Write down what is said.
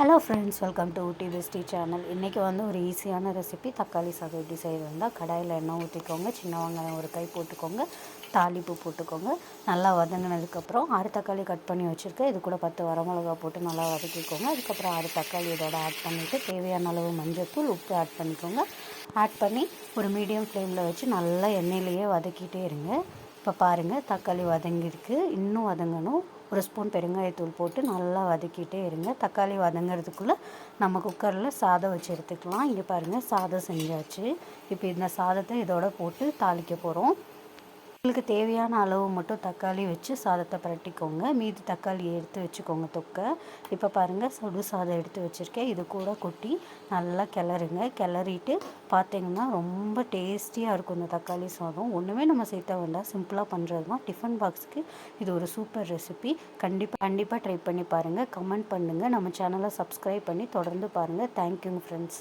Hello friends welcome to Ooty bestie channel இன்றைக்கி வந்து ஒரு ஈஸியான ரெசிபி தக்காளி சாதம் எப்படி செய்கிறதா கடாயில் எண்ணெய் ஊற்றிக்கோங்க சின்ன வெங்காயம் ஒரு கை போட்டுக்கோங்க தாளிப்பு போட்டுக்கோங்க. நல்லா வதங்கினதுக்கப்புறம் ஆறு தக்காளி கட் பண்ணி வச்சுருக்கேன். இது கூட பத்து வரமிளகா போட்டு நல்லா வதக்கிக்கோங்க. அதுக்கப்புறம் ஆறு தக்காளி இதோட ஆட் பண்ணிவிட்டு தேவையான அளவு மஞ்சத்தூள் உப்பு ஆட் பண்ணிக்கோங்க. ஆட் பண்ணி ஒரு மீடியம் ஃப்ளேமில் வச்சு நல்லா எண்ணெயிலேயே வதக்கிட்டே இருங்க. இப்போ பாருங்கள் தக்காளி வதங்கிருக்கு இன்னும் வதங்கணும். ஒரு ஸ்பூன் பெருங்காயத்தூள் போட்டு நல்லா வதக்கிட்டே இருங்க. தக்காளி வதங்கிறதுக்குள்ளே நம்ம குக்கரில் சாதம் வச்சு எடுத்துக்கலாம். இங்கே பாருங்கள் சாதம் செஞ்சாச்சு. இப்போ இந்த சாதத்தை இதோட போட்டு தாளிக்க போகிறோம் உங்களுக்கு தேவையான அளவு மட்டும் தக்காளி வச்சு சாதத்தை புரட்டிக்கோங்க. மீதி தக்காளி எடுத்து வச்சுக்கோங்க தொக்கை. இப்போ பாருங்கள் சுடு சாதம் எடுத்து வச்சுருக்கேன். இது கூட கொட்டி நல்லா கிளறுங்க. கிளறிட்டு பார்த்தீங்கன்னா ரொம்ப டேஸ்டியாக இருக்கும் இந்த தக்காளி சாதம். ஒன்றுமே நம்ம சேர்த்த வேண்டாம். சிம்பிளாக பண்ணுறது தான் டிஃபன் பாக்ஸுக்கு இது ஒரு சூப்பர் ரெசிபி. கண்டிப்பாக கண்டிப்பாக ட்ரை பண்ணி பாருங்கள் கமெண்ட் பண்ணுங்கள் நம்ம சேனலை சப்ஸ்கிரைப் பண்ணி தொடர்ந்து பாருங்கள் தேங்க்யூங்க ஃப்ரெண்ட்ஸ்